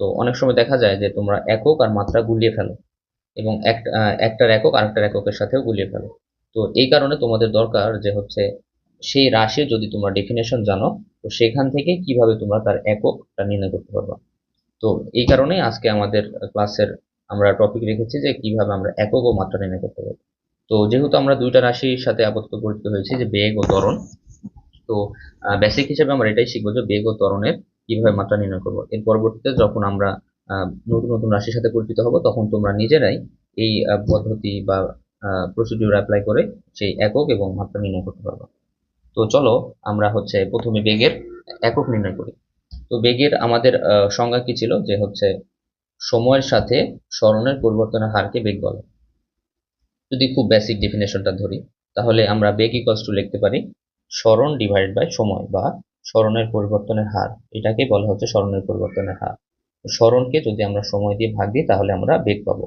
তো অনেক সময় দেখা যায় যে তোমরা একক আর মাত্রা গুলিয়ে ফেলো এবং এক- একটার একক আরেকটার এককের সাথেও গুলিয়ে ফেলো। তো এই কারণে তোমাদের দরকার যে হচ্ছে সেই রাশির যদি তোমরা ডেফিনেশন জানো, তো সেখান থেকে কীভাবে তোমরা তার এককটা নির্ণয় করতে পারবা। তো এই কারণে আজকে আমাদের ক্লাসের আমরা টপিক রেখেছি যে কীভাবে আমরা একক ও মাত্রা নির্ণয় করতে পারব তো যেহেতু আমরা দুইটা রাশির সাথে আপাতত পরিচিত হয়েছি যে বেগ ও ত্বরণ, তো বেসিক হিসেবে আমরা এটাই শিখব যে বেগ ও ত্বরণের কীভাবে মাত্রা নির্ণয় করব? এর পরবর্তীতে যখন আমরা নতুন নতুন রাশির সাথে পরিচিত হব, তখন তোমরা নিজেরাই এই পদ্ধতি বা প্রসিডিউর অ্যাপ্লাই করে সেই একক এবং মাত্রা নির্ণয় করতে পারব। তো চলো আমরা হচ্ছে প্রথমে বেগের একক নির্ণয় করি। তো বেগের আমাদের সংজ্ঞা কি ছিল? যে হচ্ছে সময়ের সাথে স্মরণের পরিবর্তনের হারকে বেগ বলে। যদি খুব বেসিক ডেফিনেশনটা ধরি, তাহলে আমরা বেগ ইকুয়ালস টু লিখতে পারি স্মরণ ডিভাইড বাই সময় বা স্মরণের পরিবর্তনের হার। এটাকেই বলা হচ্ছে স্মরণের পরিবর্তনের হার। স্মরণকে যদি আমরা সময় দিয়ে ভাগ দিই, তাহলে আমরা বেগ পাবো।